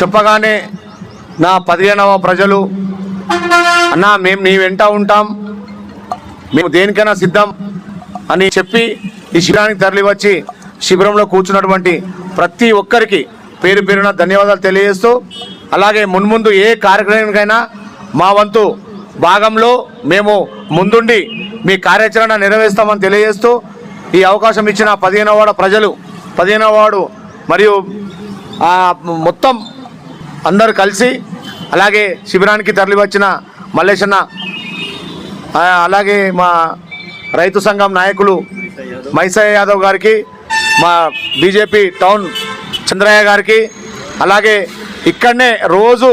చెప్పగానే నా పదిహేనవ ప్రజలు అన్న మేము నీ వెంట ఉంటాం. మేము దేనికైనా సిద్ధం అని చెప్పి ఈ శిబిరానికి తరలివచ్చి శిబిరంలో కూర్చున్నటువంటి ప్రతి ఒక్కరికి పేరు పేరున ధన్యవాదాలు తెలియజేస్తూ అలాగే మున్ముందు ఏ కార్యక్రమానికైనా మా వంతు భాగంలో మేము ముందుండి మీ కార్యాచరణ నెరవేరుస్తామని తెలియజేస్తూ ఈ అవకాశం ఇచ్చిన పదిహేనవ వాడ ప్రజలు పదిహేనవ వాడు మరియు మొత్తం అందరు కలిసి అలాగే శిబిరానికి తరలి వచ్చిన మల్లేశన్న అలాగే మా రైతు సంఘం నాయకులు మైసయ్య యాదవ్ గారికి మా బీజేపీ టౌన్ చంద్రయ్య గారికి అలాగే ఇక్కడనే రోజు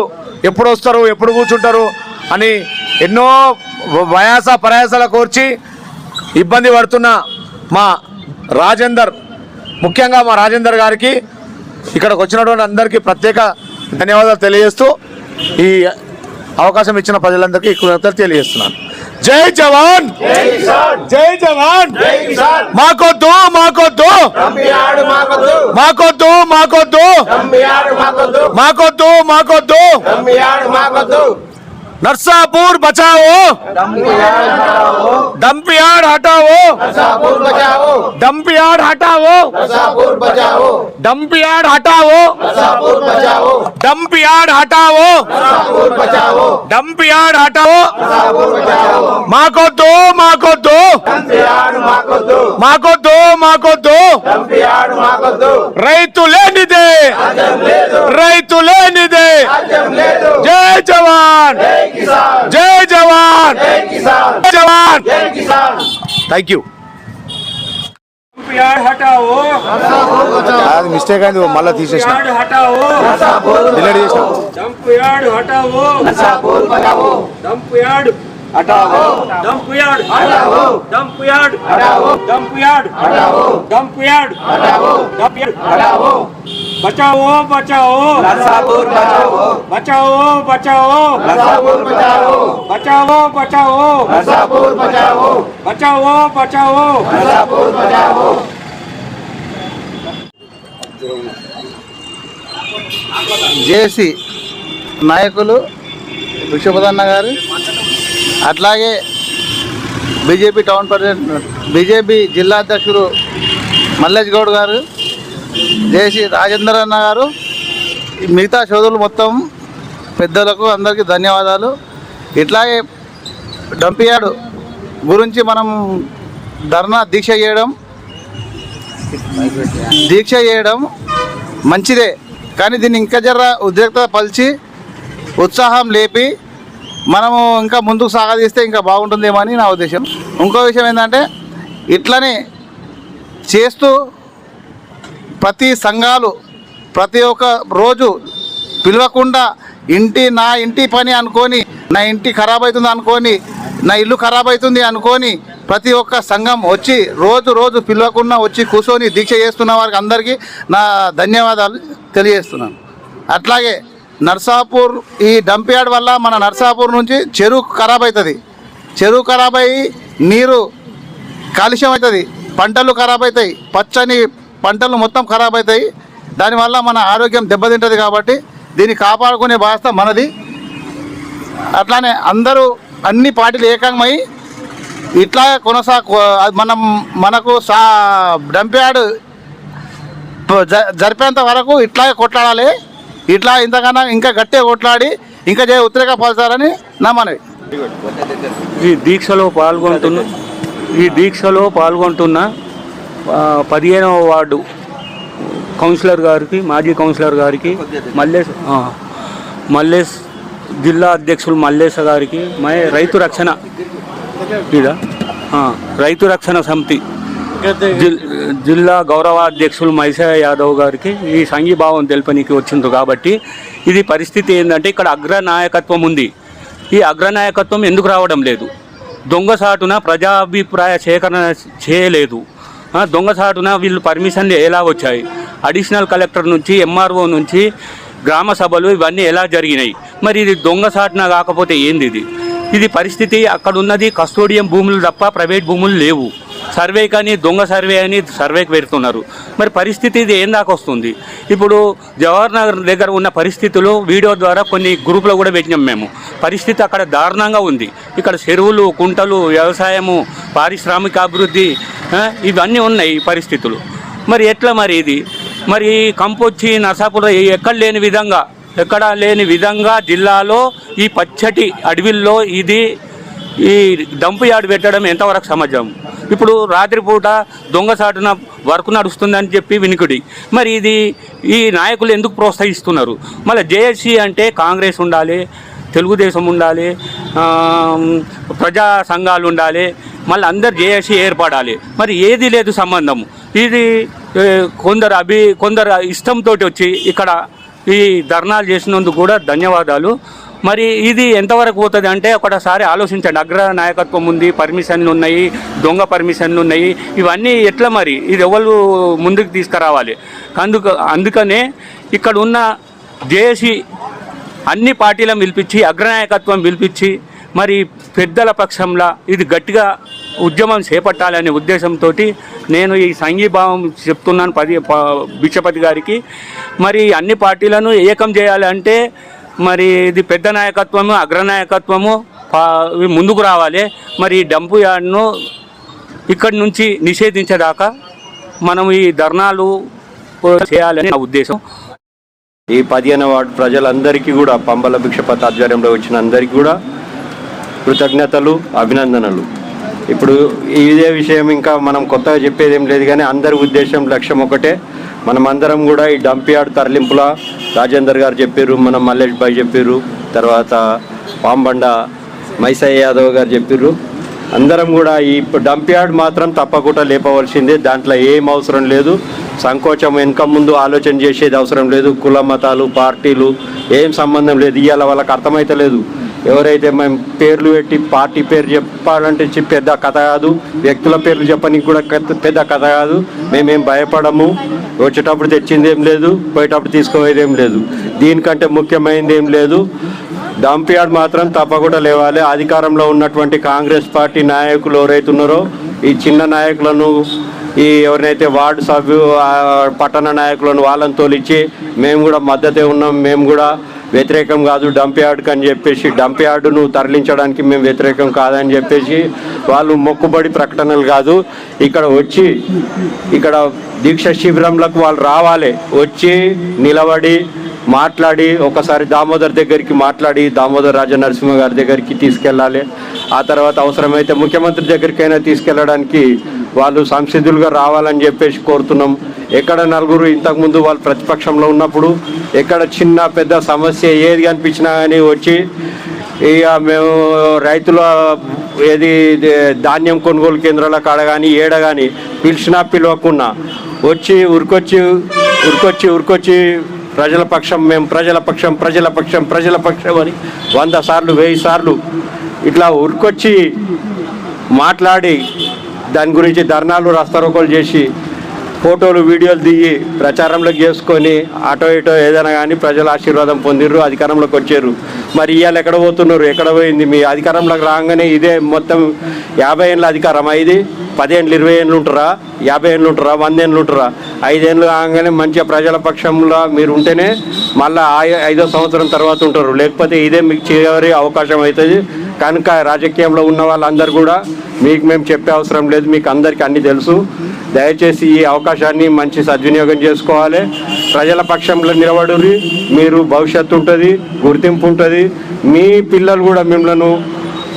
ఎప్పుడు వస్తారు ఎప్పుడు కూర్చుంటారు అని ఎన్నో వయాస ప్రయాసాల కోర్చి ఇబ్బంది పడుతున్న మా రాజేందర్ ముఖ్యంగా మా రాజేందర్ గారికి ఇక్కడికి వచ్చినటువంటి అందరికీ ప్రత్యేక ధన్యవాదాలు తెలియజేస్తూ ఈ అవకాశం ఇచ్చిన ప్రజలందరికీ కృతజ్ఞతలు తెలియజేస్తున్నాను. జై జవాన్! జై జవాన్! మాకొద్దు మాకొద్దు మాకొద్దు మాకొద్దు మాకొద్దు మాకొద్దు మాకొద్దు మాకొద్దు రంపియాడు మాకొద్దు నర్సాపూర్ బచావో డంపియాడ్ హటావో నర్సాపూర్ బచావో డంపియాడ్ హటావో నర్సాపూర్ బచావో డంపియాడ్ హటావో నర్సాపూర్ బచావో డంపియాడ్ హటావో నర్సాపూర్ బచావో డంపియాడ్ హటావో నర్సాపూర్ బచావో మాకొద్దు మాకొద్దు రంపియాడు మాకొద్దు మాకొద్దు మాకొద్దు రంపియాడు మాకొద్దు రైతు లేనిదే రాజ్యం లేదు రైతు లేనిదే రాజ్యం లేదు జై జవాన్ జై జవాన్! జవాన్! థ్యాంక్ యూ అది మిస్టేక్ అయింది మళ్ళీ తీసేసిన. డిలీట్ చేసిన. हटाओ Narsapur Bachao dump yard హటావో dump yard हटाओ डंप यार्ड हटाओ डंप यार्ड हटाओ डंप यार्ड हटाओ डंप यार्ड हटाओ बचाओ बचाओ नरसापुर बचाओ बचाओ बचाओ नरसापुर बचाओ बचाओ बचाओ नरसापुर बचाओ बचाओ बचाओ नरसापुर बचाओ జేసీ నాయకులు విశ్వపదన్న గారు అట్లాగే బీజేపీ టౌన్ ప్రెసిడెంట్ బీజేపీ జిల్లా అధ్యక్షుడు మల్లేష్ గౌడ్ గారు జేసీ రాజేందర్ అన్న గారు మిగతా సోదరులు మొత్తం పెద్దలకు అందరికీ ధన్యవాదాలు. ఇట్లాగే డంపియాడు గురించి మనం ధర్నా దీక్ష చేయడం దీక్ష చేయడం మంచిదే. కానీ దీన్ని ఇంకా జర ఉద్రిక్త పలిచి ఉత్సాహం లేపి మనము ఇంకా ముందుకు సాగదీస్తే ఇంకా బాగుంటుందేమో అని నా ఉద్దేశం. ఇంకో విషయం ఏంటంటే ఇట్లనే చేస్తూ ప్రతి సంఘాలు ప్రతి ఒక్క రోజు పిలవకుండా ఇంటి నా ఇంటి పని అనుకొని నా ఇంటి ఖరాబ్ అవుతుంది అనుకొని నా ఇల్లు ఖరాబ్ అవుతుంది అనుకొని ప్రతి ఒక్క సంఘం వచ్చి రోజు రోజు పిలవకుండా వచ్చి కూర్చొని దీక్ష చేస్తున్న వారికి అందరికీ నా ధన్యవాదాలు తెలియజేస్తున్నాను. అట్లాగే నర్సాపూర్ ఈ డంప్ యార్డ్ వల్ల మన నర్సాపూర్ నుంచి చెరువు ఖరాబ్ అవుతుంది. చెరువు ఖరాబ్ అయ్యి నీరు కాలుష్యం అవుతుంది. పంటలు ఖరాబ్ అవుతాయి. పచ్చని పంటలు మొత్తం ఖరాబ్ అవుతాయి. దానివల్ల మన ఆరోగ్యం దెబ్బతింటుంది కాబట్టి దీన్ని కాపాడుకునే బాధ్యత మనది. అట్లానే అందరూ అన్ని పార్టీలు ఏకంగమై ఇట్లా కొనసా మనం మనకు సా డంప్యార్డ్ జ- జరిపేంత వరకు ఇట్లాగే కొట్లాడాలి. ఇట్లా ఇంతకన్నా ఇంకా గట్టిగా కొట్లాడి ఇంకా చే ఉత్తరేక పలచాలని నా మనవి. ఈ దీక్షలో పాల్గొంటున్న ఈ దీక్షలో పాల్గొంటున్న పదిహేనవ వార్డు కౌన్సిలర్ గారికి మాజీ కౌన్సిలర్ గారికి మల్లేశ మల్లేశ్ జిల్లా అధ్యక్షులు మల్లేశ గారికి మై రైతు రక్షణ ఇదా రైతు రక్షణ సమితి జిల్లా గౌరవాధ్యక్షులు మైసయ్య యాదవ్ గారికి ఈ సంఘీభావం తెలపనికి వచ్చింది కాబట్టి ఇది పరిస్థితి ఏంటంటే ఇక్కడ అగ్రనాయకత్వం ఉంది. ఈ అగ్రనాయకత్వం ఎందుకు రావడం లేదు? దొంగసాటున ప్రజాభిప్రాయ సేకరణ చేయలేదు. దొంగసాటున వీళ్ళు పర్మిషన్లు ఎలా వచ్చాయి? అడిషనల్ కలెక్టర్ నుంచి ఎంఆర్ఓ నుంచి గ్రామ సభలు ఇవన్నీ ఎలా జరిగినాయి? మరి ఇది దొంగసాటున కాకపోతే ఏంది ఇది? ఇది పరిస్థితి అక్కడ ఉన్నది కస్టోడియం భూములు తప్ప ప్రైవేట్ భూములు లేవు. సర్వే కానీ దొంగ సర్వే అని సర్వేకి పెడుతున్నారు. మరి పరిస్థితి ఇది ఏం దాకా వస్తుంది? ఇప్పుడు జవహర్ నగర్ దగ్గర ఉన్న పరిస్థితులు వీడియో ద్వారా కొన్ని గ్రూపులో కూడా పెట్టినాం మేము. పరిస్థితి అక్కడ దారుణంగా ఉంది. ఇక్కడ చెరువులు కుంటలు వ్యవసాయము పారిశ్రామిక అభివృద్ధి ఇవన్నీ ఉన్నాయి పరిస్థితులు. మరి ఎట్లా మరి ఇది? మరి కంపొచ్చి నర్సాపురం ఎక్కడ లేని విధంగా ఎక్కడ లేని విధంగా జిల్లాలో ఈ పచ్చటి అడవిల్లో ఇది ఈ డంపు యార్డ్ పెట్టడం ఎంతవరకు సమాజం? ఇప్పుడు రాత్రిపూట దొంగసాటున వర్క్ నడుస్తుందని చెప్పి వినికిడి. మరి ఇది ఈ నాయకులు ఎందుకు ప్రోత్సహిస్తున్నారు? మళ్ళీ జేఏసీ అంటే కాంగ్రెస్ ఉండాలి తెలుగుదేశం ఉండాలి ప్రజా సంఘాలు ఉండాలి మళ్ళీ అందరు జేఏసీ ఏర్పడాలి. మరి ఏది లేదు సంబంధం. ఇది కొందరు అభి కొందరు ఇష్టంతో వచ్చి ఇక్కడ ఈ ధర్నాలు చేసినందుకు కూడా ధన్యవాదాలు. మరి ఇది ఎంతవరకు పోతుంది అంటే ఒకసారి ఆలోచించండి. అగ్ర నాయకత్వం ఉంది పర్మిషన్లు ఉన్నాయి దొంగ పర్మిషన్లు ఉన్నాయి. ఇవన్నీ ఎట్లా మరి? ఇది ఎవరు ముందుకు తీసుకురావాలి? అందుకు అందుకనే ఇక్కడ ఉన్న జేఏసీ అన్ని పార్టీలను పిలిపించి అగ్రనాయకత్వం పిలిపించి మరి పెద్దల పక్షంలో ఇది గట్టిగా ఉద్యమం చేపట్టాలనే ఉద్దేశంతో నేను ఈ సంఘీభావం చెప్తున్నాను పది ప- బిచ్చపతి గారికి. మరి అన్ని పార్టీలను ఏకం చేయాలంటే మరి ఇది పెద్ద నాయకత్వము అగ్రనాయకత్వము పా- ముందుకు రావాలి. మరి ఈ డంపు యార్డ్ను ఇక్కడి నుంచి నిషేధించేదాకా మనం ఈ ధర్నాలు చేయాలని నా ఉద్దేశం. ఈ పదిహేను వార్డు ప్రజలందరికీ కూడా పంబల భిక్షపతి ఆధ్వర్యంలో వచ్చిన అందరికీ కూడా కృతజ్ఞతలు అభినందనలు. ఇప్పుడు ఇదే విషయం ఇంకా మనం కొత్తగా చెప్పేది ఏం లేదు కానీ అందరి ఉద్దేశం లక్ష్యం ఒకటే. మనం అందరం కూడా ఈ డంప్ యార్డ్ తరలింపుల రాజేందర్ గారు చెప్పారు మన మల్లేష్ భాయ్ చెప్పారు తర్వాత పాంబండ మైసయ్య యాదవ్ గారు చెప్పారు. అందరం కూడా ఈ డంప్ యార్డ్ మాత్రం తప్పకుండా లేపవలసిందే దాంట్లో ఏం అవసరం లేదు. సంకోచం వెనుక ముందు ఆలోచన చేసేది అవసరం లేదు. కుల మతాలు పార్టీలు ఏం సంబంధం లేదు. ఇవాళ వాళ్ళకి అర్థమైతలేదు. ఎవరైతే మేము పేర్లు పెట్టి పార్టీ పేరు చెప్పాలంటే పెద్ద కథ కాదు వ్యక్తుల పేర్లు చెప్పడానికి కూడా పెద్ద కథ కాదు. మేమేం భయపడము. వచ్చేటప్పుడు తెచ్చింది ఏం లేదు పోయేటప్పుడు తీసుకుపోయేది ఏం లేదు. దీనికంటే ముఖ్యమైనది ఏం లేదు. డంప్ మాత్రం తప్పకుండా లేవాలి. అధికారంలో ఉన్నటువంటి కాంగ్రెస్ పార్టీ నాయకులు ఎవరైతే ఉన్నారో ఈ చిన్న నాయకులను ఈ ఎవరినైతే వార్డు సభ్యు పట్టణ నాయకులను వాళ్ళని తోలిచ్చి మేము కూడా మద్దతే ఉన్నాం. మేము కూడా వ్యతిరేకం కాదు డంప్ యార్డ్కి అని చెప్పేసి డంప్ యార్డును తరలించడానికి మేము వ్యతిరేకం కాదని చెప్పేసి వాళ్ళు మొక్కుబడి ప్రకటనలు కాదు. ఇక్కడ వచ్చి ఇక్కడ దీక్ష శిబిరంలకు వాళ్ళు రావాలి. వచ్చి నిలబడి మాట్లాడి ఒకసారి దామోదర్ దగ్గరికి మాట్లాడి దామోదర్ రాజ నరసింహ గారి దగ్గరికి తీసుకెళ్ళాలి. ఆ తర్వాత అవసరమైతే ముఖ్యమంత్రి దగ్గరికైనా తీసుకెళ్ళడానికి వాళ్ళు సంసిద్ధులుగా రావాలని చెప్పేసి కోరుతున్నాం. ఎక్కడ నలుగురు ఇంతకుముందు వాళ్ళు ప్రతిపక్షంలో ఉన్నప్పుడు ఎక్కడ చిన్న పెద్ద సమస్య ఏది కనిపించినా కానీ వచ్చి ఇక మేము రైతుల ఏది ధాన్యం కొనుగోలు కేంద్రాల కాడ కానీ ఏడ కానీ పిలిచినా పిలవకుండా వచ్చి ఉరికొచ్చి ఉరికొచ్చి ఉరికొచ్చి ప్రజల పక్షం మేము ప్రజల పక్షం ప్రజల పక్షం ప్రజల పక్షం అని వంద సార్లు వెయ్యి సార్లు ఇట్లా ఉరికొచ్చి మాట్లాడి దాని గురించి ధర్నాలు రస్తారోకోలు చేసి ఫోటోలు వీడియోలు దిగి ప్రచారంలోకి చేసుకొని అటో ఇటో ఏదైనా కానీ ప్రజల ఆశీర్వాదం పొందిర్రు అధికారంలోకి వచ్చారు. మరి ఇవాళ ఎక్కడ పోతున్నారు? ఎక్కడ పోయింది? మీ అధికారంలోకి రాగానే ఇదే మొత్తం యాభై ఏళ్ళ అధికారం ఇది? పదేళ్ళు ఇరవై ఏళ్ళు ఉంటారా? యాభై ఏళ్ళు ఉంటారా? వంద ఏళ్ళు ఉంటారా? ఐదేళ్ళు కాగానే మంచిగా ప్రజల పక్షంలో మీరు ఉంటేనే మళ్ళీ ఐదో సంవత్సరం తర్వాత ఉంటారు. లేకపోతే ఇదే మీకు చివరి అవకాశం అవుతుంది. కనుక రాజకీయంలో ఉన్న వాళ్ళందరూ కూడా మీకు మేము చెప్పే అవసరం లేదు మీకు అందరికీ అన్నీ తెలుసు. దయచేసి ఈ అవకాశాన్ని మంచి సద్వినియోగం చేసుకోవాలి. ప్రజల పక్షంలో నిలబడుర్రి మీరు భవిష్యత్తు ఉంటుంది గుర్తింపు ఉంటుంది. మీ పిల్లలు కూడా మిమ్మల్ని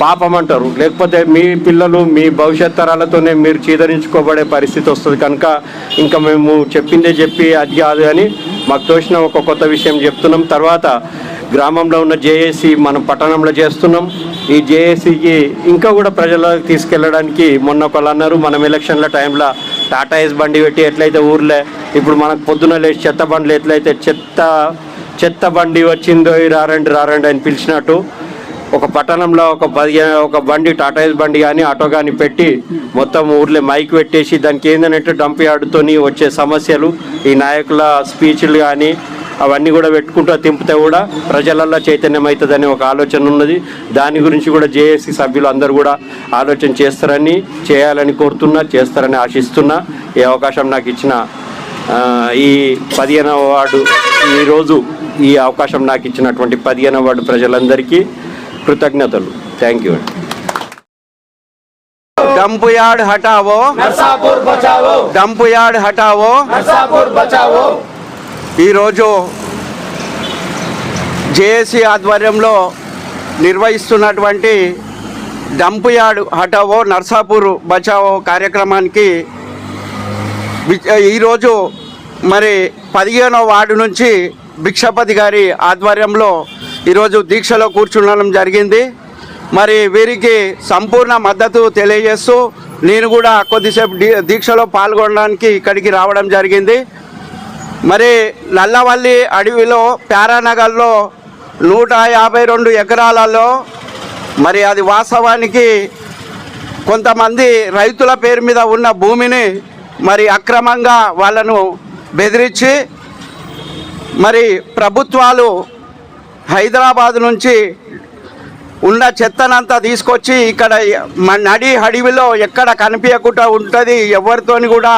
పాపం అంటారు. లేకపోతే మీ పిల్లలు మీ భవిష్యత్ తరాలతోనే మీరు చీదరించుకోబడే పరిస్థితి వస్తుంది కనుక ఇంకా మేము చెప్పిందే చెప్పి అది కాదు అని మాకు తోచిన ఒక కొత్త విషయం చెప్తున్నాం. తర్వాత గ్రామంలో ఉన్న జేఏసీ మనం పట్టణంలో చేస్తున్నాం. ఈ జేఏసీకి ఇంకా కూడా ప్రజలకు తీసుకెళ్ళడానికి మొన్న ఒకళ్ళు అన్నారు మనం ఎలక్షన్ల టైంలో టాటా ఎస్ బండి పెట్టి ఎట్లయితే ఊర్లే ఇప్పుడు మనకు పొద్దున లేచి చెత్త బండ్లు ఎట్లయితే చెత్త చెత్త బండి వచ్చిందో ఈ రారండి రారండి అని పిలిచినట్టు ఒక పట్టణంలో ఒక పదిహేను ఒక బండి టాటా ఎస్ బండి కానీ ఆటో కానీ పెట్టి మొత్తం ఊర్లో మైక్ పెట్టేసి దానికి ఏంటంటే డంప్ యార్డుతోని వచ్చే సమస్యలు ఈ నాయకుల స్పీచ్లు కానీ అవన్నీ కూడా పెట్టుకుంటూ తింపితే కూడా ప్రజలల్లో చైతన్యం అవుతుందనే ఒక ఆలోచన ఉన్నది దాని గురించి కూడా జేఏసీ సభ్యులు అందరూ కూడా ఆలోచన చేస్తారని చేయాలని కోరుతున్నా చేస్తారని ఆశిస్తున్నా ఈ అవకాశం నాకు ఇచ్చిన ఆ, ఈ పదిహేనవ వార్డు ఈరోజు ఈ అవకాశం నాకు ఇచ్చినటువంటి పదిహేనవ వార్డు ప్రజలందరికీ కృతజ్ఞతలు థ్యాంక్ యూ डंप यार्ड हटाओ नरसापुर बचाओ డంప్ యార్డ్ హటావో नरसापुर बचाओ ఈరోజు జేఏసీ ఆధ్వర్యంలో నిర్వహిస్తున్నటువంటి డంపుయార్డ్ హటావో నర్సాపూర్ బచావో కార్యక్రమానికి ఈరోజు మరి పదిహేనో వార్డు నుంచి భిక్షపతి గారి ఆధ్వర్యంలో ఈరోజు దీక్షలో కూర్చుండడం జరిగింది. మరి వీరికి సంపూర్ణ మద్దతు తెలియజేస్తూ నేను కూడా కొద్దిసేపు దీక్షలో పాల్గొనడానికి ఇక్కడికి రావడం జరిగింది. మరి నల్లవల్లి అడవిలో ప్యారానగర్లో నూట యాభై రెండు ఎకరాలలో మరి అది వాస్తవానికి కొంతమంది రైతుల పేరు మీద ఉన్న భూమిని మరి అక్రమంగా వాళ్ళను బెదిరించి మరి ప్రభుత్వాలు హైదరాబాద్ నుంచి ఉన్న చెత్తనంతా తీసుకొచ్చి ఇక్కడ నడి అడవిలో ఎక్కడ కనిపించకుండా ఉంటుంది ఎవరితోని కూడా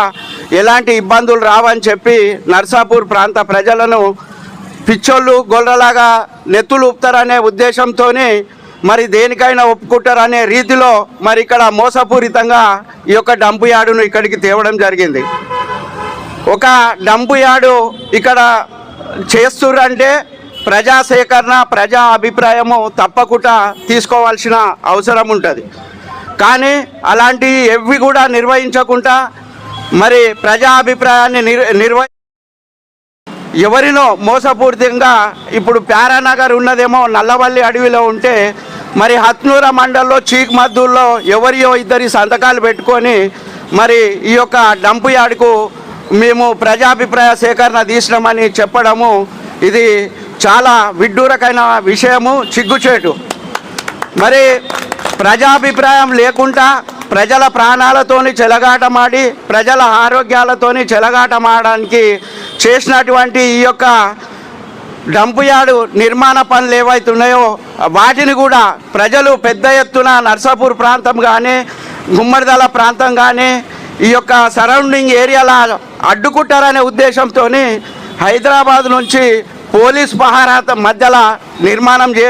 ఎలాంటి ఇబ్బందులు రావని చెప్పి నర్సాపూర్ ప్రాంత ప్రజలను పిచ్చోళ్ళు గొల్లలాగా నెత్తులు ఊపుతారనే ఉద్దేశంతోనే మరి దేనికైనా ఒప్పుకుంటారనే రీతిలో మరి ఇక్కడ మోసపూరితంగా ఈ యొక్క డంపు యార్డును ఇక్కడికి తేవడం జరిగింది. ఒక డంపు యార్డు ఇక్కడ చేస్తురంటే ప్రజా సేకరణ ప్రజా అభిప్రాయము తప్పకుండా తీసుకోవాల్సిన అవసరం ఉంటుంది. కానీ అలాంటి ఎవి కూడా నిర్వహించకుండా మరి ప్రజా అభిప్రాయాన్ని నిర్ నిర్వ ఎవరినో మోసపూరితంగా ఇప్పుడు ప్యారానగర్ ఉన్నదేమో నల్లవల్లి అడవిలో ఉంటే మరి హత్నూర మండల్లో చీక్ మద్దుల్లో ఎవరియో ఇద్దరి సంతకాలు పెట్టుకొని మరి ఈ యొక్క డంపు యార్డుకు మేము ప్రజాభిప్రాయ సేకరణ తీసినామని చెప్పడము ఇది చాలా విడ్డూరకైన విషయము చిగ్గుచేటు. మరి ప్రజాభిప్రాయం లేకుండా ప్రజల ప్రాణాలతోని చెలగాటమాడి ప్రజల ఆరోగ్యాలతోని చెలగాటమాడడానికి చేసినటువంటి ఈ యొక్క డంపు యార్డు నిర్మాణ పనులు ఏవైతున్నాయో వాటిని కూడా ప్రజలు పెద్ద ఎత్తున నర్సాపూర్ ప్రాంతం కానీ గుమ్మడిదల ప్రాంతం కానీ ఈ యొక్క సరౌండింగ్ ఏరియాల అడ్డుకుంటారనే ఉద్దేశంతో హైదరాబాద్ నుంచి పోలీస్ పహారాత మధ్యలో నిర్మాణం చే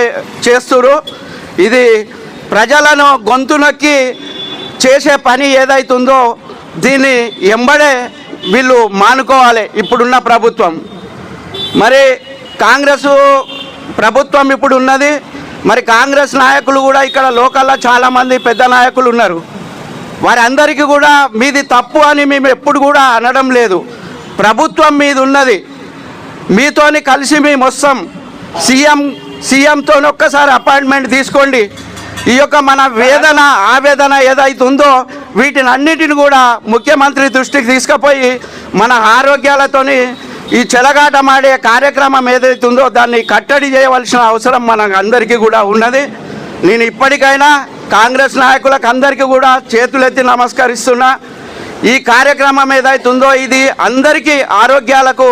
చేస్తురు ఇది ప్రజలను గొంతు నొక్కి చేసే పని ఏదైతుందో దీన్ని ఎంబడే వీళ్ళు మానుకోవాలి ఇప్పుడున్న ప్రభుత్వం. మరి కాంగ్రెస్ ప్రభుత్వం ఇప్పుడు ఉన్నది మరి కాంగ్రెస్ నాయకులు కూడా ఇక్కడ లోకల్లో చాలామంది పెద్ద నాయకులు ఉన్నారు. వారందరికీ కూడా మీది తప్పు అని మేము ఎప్పుడు కూడా అనడం లేదు. ప్రభుత్వం మీది ఉన్నది మీతోని కలిసి మేము వస్తాం. సీఎం సీఎంతో ఒక్కసారి అపాయింట్మెంట్ తీసుకోండి. ఈ యొక్క మన వేదన ఆవేదన ఏదైతుందో వీటిని అన్నిటిని కూడా ముఖ్యమంత్రి దృష్టికి తీసుకుపోయి మన ఆరోగ్యాలతోని ఈ చెలగాటమాడే కార్యక్రమం ఏదైతుందో దాన్ని కట్టడి చేయవలసిన అవసరం మన అందరికీ కూడా ఉన్నది. నేను ఇప్పటికైనా కాంగ్రెస్ నాయకులకు అందరికీ కూడా చేతులెత్తి నమస్కరిస్తున్నా. ఈ కార్యక్రమం ఏదైతుందో ఇది అందరికీ ఆరోగ్యాలకు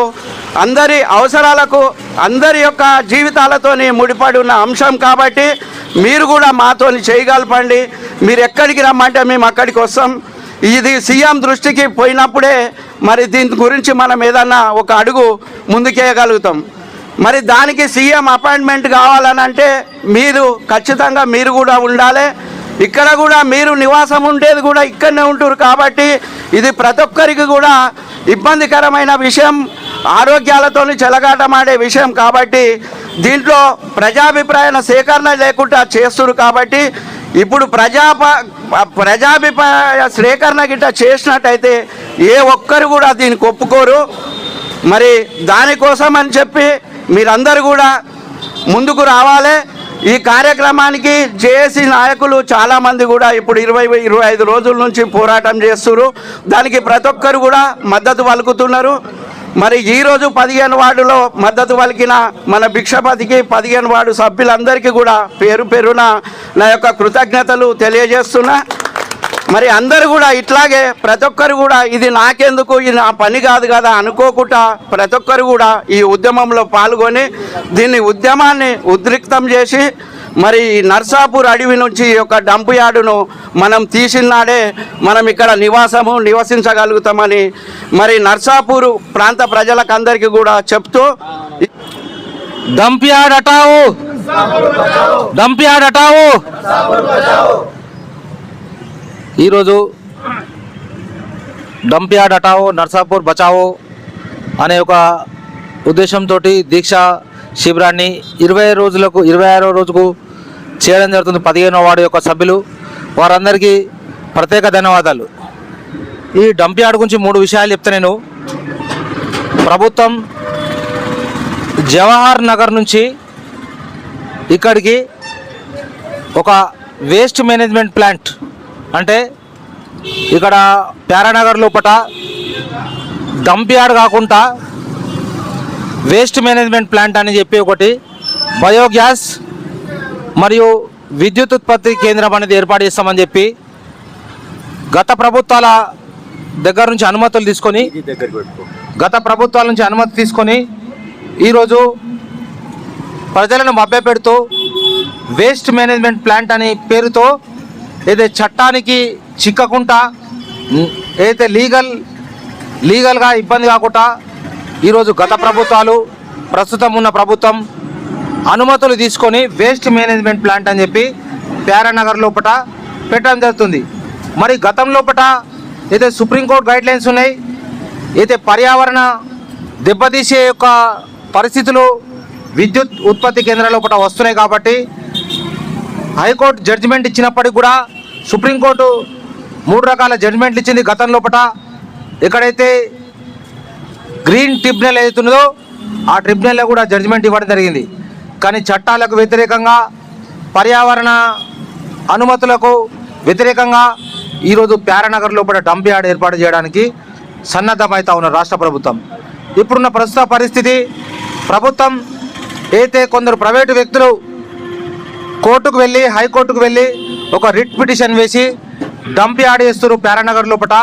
అందరి అవసరాలకు అందరి యొక్క జీవితాలతోని ముడిపడి ఉన్న అంశం కాబట్టి మీరు కూడా మాతోని చేయగలపండి. మీరు ఎక్కడికి రమ్మంటే మేము అక్కడికి వస్తాం. ఇది సీఎం దృష్టికి పోయినప్పుడే మరి దీని గురించి మనం ఏదన్నా ఒక అడుగు ముందుకేయగలుగుతాం. మరి దానికి సీఎం అపాయింట్మెంట్ కావాలని అంటే మీరు ఖచ్చితంగా మీరు కూడా ఉండాలి. ఇక్కడ కూడా మీరు నివాసం ఉండేది కూడా ఇక్కడనే ఉంటారు కాబట్టి ఇది ప్రతి ఒక్కరికి కూడా ఇబ్బందికరమైన విషయం. ఆరోగ్యాలతో చెలగాటమాడే విషయం కాబట్టి దీంట్లో ప్రజాభిప్రాయ సేకరణ లేకుండా చేస్తున్నారు కాబట్టి ఇప్పుడు ప్రజా ప్రజాభిప్రాయ సేకరణ గిట్ట చేసినట్టయితే ఏ ఒక్కరు కూడా దీనికి ఒప్పుకోరు. మరి దానికోసం అని చెప్పి మీరందరూ కూడా ముందుకు రావాలి. ఈ కార్యక్రమానికి జేఏసీ నాయకులు చాలామంది కూడా ఇప్పుడు ఇరవై ఇరవై ఐదు రోజుల నుంచి పోరాటం చేస్తున్నారు దానికి ప్రతి ఒక్కరు కూడా మద్దతు పలుకుతున్నారు. మరి ఈరోజు పదిహేను వార్డులో మద్దతు పలికిన మన భిక్షపతికి పదిహేను వార్డు సభ్యులందరికీ కూడా పేరు పేరున నా యొక్క కృతజ్ఞతలు తెలియజేస్తున్నా. మరి అందరు కూడా ఇట్లాగే ప్రతి ఒక్కరు కూడా ఇది నాకెందుకు ఇది నా పని కాదు కదా అనుకోకుండా ప్రతి ఒక్కరు కూడా ఈ ఉద్యమంలో పాల్గొని దీన్ని ఉద్యమాన్ని ఉద్రిక్తం చేసి మరి నర్సాపూర్ అడవి నుంచి ఒక డంప్ యార్డును మనం తీసినాడే మనం ఇక్కడ నివాసము నివసించగలుగుతామని మరి నర్సాపూర్ ప్రాంత ప్రజలకందరికీ కూడా చెప్తూ డంప్ యార్డ్ అటావు! డంప్ యార్డ్ అటావు! ఈరోజు డంప్ యార్డ్ హటావో నర్సాపూర్ బచావో అనే ఒక ఉద్దేశంతో దీక్ష శిబిరాన్ని ఇరవై రోజులకు ఇరవై ఆరో రోజుకు చేయడం జరుగుతుంది. పదిహేనో వార్డు యొక్క సభ్యులు. వారందరికీ ప్రత్యేక ధన్యవాదాలు. ఈ డంప్ యార్డ్ గురించి మూడు విషయాలు చెప్తే నేను. ప్రభుత్వం జవహర్ నగర్ నుంచి ఇక్కడికి ఒక వేస్ట్ మేనేజ్మెంట్ ప్లాంట్ అంటే ఇక్కడ ప్యారానగర్ లోపల డంప్ యార్డ్ కాకుండా వేస్ట్ మేనేజ్మెంట్ ప్లాంట్ అని చెప్పి ఒకటి బయోగ్యాస్ మరియు విద్యుత్ ఉత్పత్తి కేంద్రం అనేది ఏర్పాటు చేస్తామని చెప్పి గత ప్రభుత్వాల దగ్గర నుంచి అనుమతులు తీసుకొని గత ప్రభుత్వాల నుంచి అనుమతి తీసుకొని ఈరోజు ప్రజలను మభ్యపెడుతూ వేస్ట్ మేనేజ్మెంట్ ప్లాంట్ అనే పేరుతో ఏదైతే చట్టానికి చిక్కకుండా అయితే ఏదైతే లీగల్ లీగల్గా ఇబ్బంది కాకుండా ఈరోజు గత ప్రభుత్వాలు ప్రస్తుతం ఉన్న ప్రభుత్వం అనుమతులు తీసుకొని వేస్ట్ మేనేజ్మెంట్ ప్లాంట్ అని చెప్పి ప్యారానగర్ లోపల పెట్టడం జరుగుతుంది. మరి గతం లోపల అయితే సుప్రీంకోర్టు గైడ్ లైన్స్ ఉన్నాయి అయితే పర్యావరణ దెబ్బతీసే యొక్క పరిస్థితులు విద్యుత్ ఉత్పత్తి కేంద్రాల లోపల వస్తున్నాయి కాబట్టి హైకోర్టు జడ్జిమెంట్ ఇచ్చినప్పటికి కూడా సుప్రీంకోర్టు మూడు రకాల జడ్జిమెంట్లు ఇచ్చింది గతం లోపల ఎక్కడైతే గ్రీన్ ట్రిబ్యునల్ ఏదైతున్నదో ఆ ట్రిబ్యునల్లో కూడా జడ్జిమెంట్ ఇవ్వడం జరిగింది. కానీ చట్టాలకు వ్యతిరేకంగా పర్యావరణ అనుమతులకు వ్యతిరేకంగా ఈరోజు ప్యారానగర్ లోపల డంప్ యార్డ్ ఏర్పాటు చేయడానికి సన్నద్ధమవుతా ఉన్న రాష్ట్ర ప్రభుత్వం. ఇప్పుడున్న ప్రస్తుత పరిస్థితి ప్రభుత్వం అయితే కొందరు ప్రైవేటు వ్యక్తులు కోర్టుకు వెళ్ళి హైకోర్టుకు వెళ్ళి ఒక రిట్ పిటిషన్ వేసి డంప్ యార్డ్ చేస్తారు ప్యారానగర్ లోపల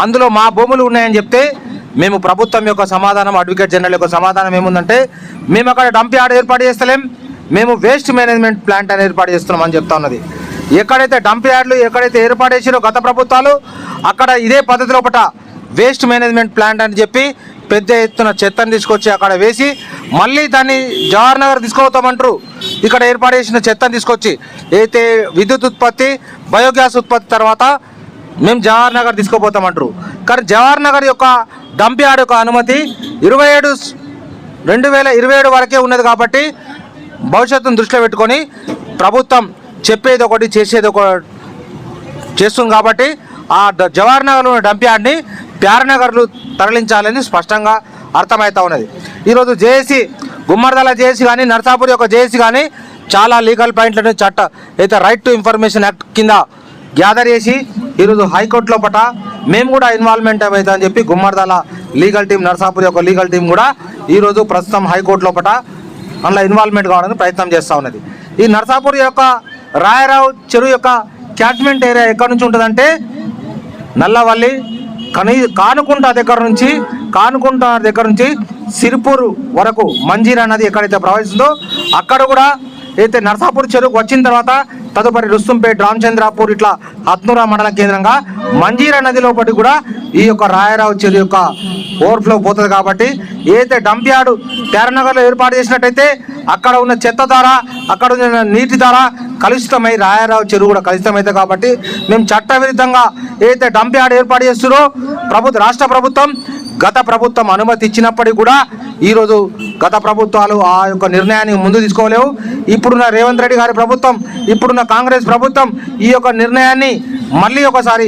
అందులో మా భూములు ఉన్నాయని చెప్తే మేము ప్రభుత్వం యొక్క సమాధానం అడ్వకేట్ జనరల్ యొక్క సమాధానం ఏముందంటే మేము అక్కడ డంప్ యార్డ్ ఏర్పాటు చేస్తలేం మేము వేస్ట్ మేనేజ్మెంట్ ప్లాంట్ అని ఏర్పాటు చేస్తున్నాం అని చెప్తా ఉన్నది. ఎక్కడైతే డంప్ యార్డ్లు ఎక్కడైతే ఏర్పాటు చేసిరో గత ప్రభుత్వాలు అక్కడ ఇదే పద్ధతి లోపల వేస్ట్ మేనేజ్మెంట్ ప్లాంట్ అని చెప్పి పెద్ద ఎత్తున చెత్తను తీసుకొచ్చి అక్కడ వేసి మళ్ళీ దాన్ని జవహర్ నగర్ తీసుకుపోతామంటారు. ఇక్కడ ఏర్పాటు చేసిన చెత్తను తీసుకొచ్చి అయితే విద్యుత్ ఉత్పత్తి బయోగ్యాస్ ఉత్పత్తి తర్వాత మేము జవహర్ నగర్ తీసుకుపోతామంటారు. కానీ జవహర్ నగర్ యొక్క డంప్ యార్డ్ యొక్క అనుమతి ఇరవై ఏడు రెండు వేల ఇరవై ఏడు వరకే ఉన్నది కాబట్టి భవిష్యత్తును దృష్టిలో పెట్టుకొని ప్రభుత్వం చెప్పేది ఒకటి చేసేది ఒక చేస్తుంది కాబట్టి ఆ జవహర్ నగర్లో ఉన్న డంప్ యార్డ్ని ప్యారనగర్లు తరలించాలని స్పష్టంగా అర్థమవుతా ఉన్నది. ఈరోజు జేఏసీ గుమ్మర్దాల జేఏసీ కానీ నర్సాపూర్ యొక్క జేఏసీ కానీ చాలా లీగల్ పాయింట్లను చట్ట అయితే రైట్ టు ఇన్ఫర్మేషన్ యాక్ట్ కింద గ్యాదర్ చేసి ఈరోజు హైకోర్టు లోపల మేము కూడా ఇన్వాల్వ్మెంట్ అవుతా అని చెప్పి గుమ్మడిదల లీగల్ టీం నర్సాపూర్ యొక్క లీగల్ టీం కూడా ఈరోజు ప్రస్తుతం హైకోర్టు లోపల అందులో ఇన్వాల్వ్మెంట్ కావడానికి ప్రయత్నం చేస్తూ ఉన్నది. ఈ నర్సాపూర్ యొక్క రాయరావు చెరువు యొక్క క్యాచ్మెంట్ ఏరియా ఎక్కడి నుంచి ఉంటుందంటే నల్లవల్లి కనీ కానుకుంట దగ్గర నుంచి కానుకుంట దగ్గర నుంచి సిరిపూర్ వరకు మంజీరా నది ఎక్కడైతే ప్రవహిస్తుందో అక్కడ కూడా అయితే నర్సాపూర్ చెరువుకు వచ్చిన తర్వాత తదుపరి రుస్తుంపేట్ రామచంద్రాపూర్ ఇట్లా హత్నూరా మండల కేంద్రంగా మంజీరా నది లోపలి కూడా ఈ యొక్క రాయరావు చెరువు యొక్క ఓవర్ఫ్లో పోతుంది కాబట్టి ఏదైతే డంప్ యార్డు తేరనగర్లో ఏర్పాటు చేసినట్టయితే అక్కడ ఉన్న చెత్త ధార అక్కడ ఉన్న నీటి ధార కలుషితమై రాయరావు చెరువు కూడా కలుషితమైతే కాబట్టి మేము చట్టవిరుద్ధంగా ఏదైతే డంప్ యార్డ్ ఏర్పాటు చేస్తున్నారో ప్రభుత్వ రాష్ట్ర ప్రభుత్వం గత ప్రభుత్వం అనుమతి ఇచ్చినప్పటికీ కూడా ఈరోజు గత ప్రభుత్వాలు ఆ యొక్క నిర్ణయాన్ని ముందు తీసుకోలేవు. ఇప్పుడున్న రేవంత్ రెడ్డి గారి ప్రభుత్వం ఇప్పుడున్న కాంగ్రెస్ ప్రభుత్వం ఈ యొక్క నిర్ణయాన్ని మళ్ళీ ఒకసారి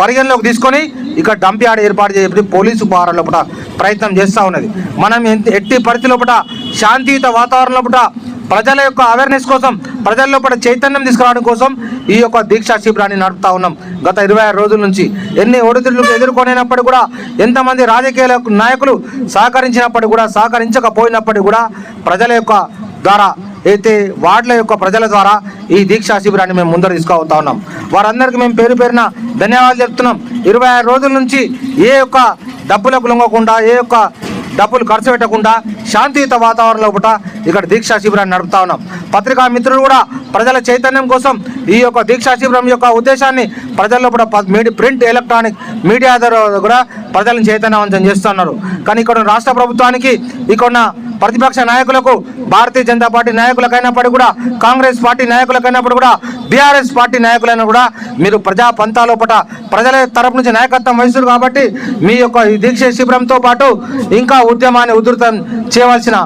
పరిగణలోకి తీసుకొని ఇక్కడ డంప్ యార్డ్ ఏర్పాటు చేయబడి పోలీసు పారాల లోపల ప్రయత్నం చేస్తూ ఉన్నది. మనం ఎంత- ఎట్టి పరిస్థితి లోపల శాంతియుత వాతావరణం లోపల ప్రజల యొక్క అవేర్నెస్ కోసం ప్రజల లోపల చైతన్యం తీసుకురావడం కోసం ఈ యొక్క దీక్షా శిబిరాన్ని నడుపుతా ఉన్నాం. గత ఇరవై ఆరు రోజుల నుంచి ఎన్ని ఒడిదుడులు ఎదుర్కొనేటప్పుడు కూడా ఎంతమంది రాజకీయ నాయకులు సహకరించినప్పటికీ కూడా సహకరించకపోయినప్పటికీ కూడా ప్రజల యొక్క ద్వారా అయితే వార్డుల యొక్క ప్రజల ద్వారా ఈ దీక్షా శిబిరాన్ని మేము ముందర తీసుకుపోతా ఉన్నాం. వారందరికీ మేము పేరు పేరున ధన్యవాదాలు చెప్తున్నాం. ఇరవై ఆరు రోజుల నుంచి ఏ యొక్క డబ్బులకు లొంగకుండా ఏ యొక్క డబ్బులు ఖర్చు పెట్టకుండా శాంతియుత వాతావరణంలో పూట ఇక్కడ దీక్షా శిబిరాన్ని నడుపుతా ఉన్నాం. పత్రికా మిత్రులు కూడా ప్రజల చైతన్యం కోసం ఈ యొక్క దీక్షా శిబిరం యొక్క ఉద్దేశాన్ని ప్రజల్లో కూడా మీడి ప్రింట్ ఎలక్ట్రానిక్ మీడియా ద్వారా కూడా ప్రజలను చైతన్యవంతం చేస్తున్నారు. కానీ ఇక్కడ రాష్ట్ర ప్రభుత్వానికి ఇక్కడ ప్రతిపక్ష నాయకులకు భారతీయ జనతా పార్టీ నాయకులకైనప్పటికీ కూడా కాంగ్రెస్ పార్టీ నాయకులకైనప్పుడు కూడా బీఆర్ఎస్ పార్టీ నాయకులైనా కూడా మీరు ప్రజా పంతాలోపట ప్రజల తరపు నుంచి నాయకత్వం వహిస్తున్నారు కాబట్టి మీ యొక్క ఈ దీక్ష శిబిరంతో పాటు ఇంకా ఉద్యమాన్ని ఉధృతం చేయవలసిన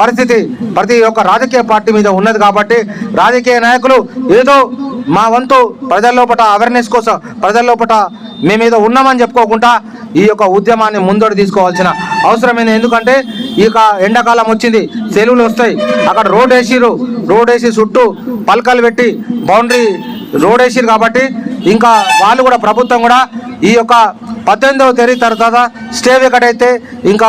పరిస్థితి ప్రతి ఒక్క రాజకీయ పార్టీ మీద ఉన్నది కాబట్టి రాజకీయ నాయకులు ఏదో మా వంతు ప్రజల్లోపట అవేర్నెస్ కోసం ప్రజల్లోపట లోపల ఉన్నామని చెప్పుకోకుండా ఈ యొక్క ఉద్యమాన్ని ముందడు తీసుకోవాల్సిన అవసరమైంది ఎందుకంటే ఇక ఎండాకాలం వచ్చింది సెలవులు వస్తాయి. అక్కడ రోడ్ వేసిరు రోడ్ వేసి చుట్టూ పలకలు పెట్టి బౌండరీ రోడ్ వేసిరు కాబట్టి ఇంకా వాళ్ళు కూడా ప్రభుత్వం కూడా ఈ యొక్క పద్దెనిమిదవ తేదీ తర్వాత స్టే వికటైతే ఇంకా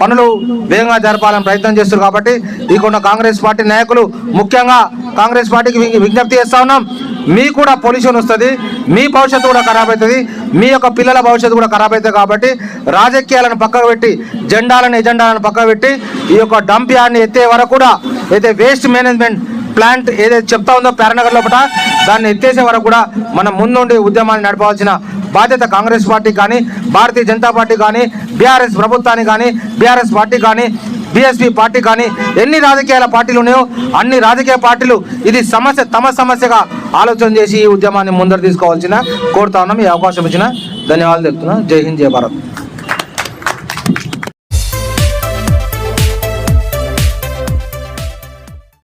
పనులు వేగంగా జరపాలని ప్రయత్నం చేస్తారు కాబట్టి ఈ కొన్న కాంగ్రెస్ పార్టీ నాయకులు ముఖ్యంగా కాంగ్రెస్ పార్టీకి విజ్ఞప్తి చేస్తా ఉన్నాం. మీ కూడా పొల్యూషన్ వస్తుంది మీ భవిష్యత్తు కూడా ఖరాబ్ అవుతుంది మీ యొక్క పిల్లల భవిష్యత్తు కూడా ఖరాబ్ అవుతుంది కాబట్టి రాజకీయాలను పక్కకు పెట్టి జెండాలను ఎజెండాలను పక్కకు పెట్టి ఈ యొక్క డంప్ యార్డ్ని ఎత్తే వరకు కూడా అయితే వేస్ట్ మేనేజ్మెంట్ ప్లాంట్ ఏదైతే చెప్తా ఉందో ప్యారనగర్ లోపల దాన్ని ఎత్తేసే వరకు కూడా మనం ముందుండి ఉద్యమాన్ని నడపవలసిన బాధ్యత కాంగ్రెస్ పార్టీ కానీ భారతీయ జనతా పార్టీ కానీ బీఆర్ఎస్ ప్రభుత్వానికి కానీ బీఆర్ఎస్ పార్టీ కానీ బీఎస్పీ పార్టీ కానీ ఎన్ని రాజకీయాల పార్టీలు ఉన్నాయో అన్ని రాజకీయ పార్టీలు ఇది సమస్య తమ సమస్యగా ఆలోచన చేసి ఈ ఉద్యమాన్ని ముందర తీసుకోవాల్సిన కోరుతా ఉన్నాం. ఈ అవకాశం ఇచ్చిన ధన్యవాదాలు చెప్తున్నా జై హింద్ జయ భారత్.